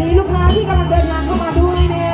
นี้ลูกค้าที่กำลังเดินทางเข้ามาด้วยเนี่ย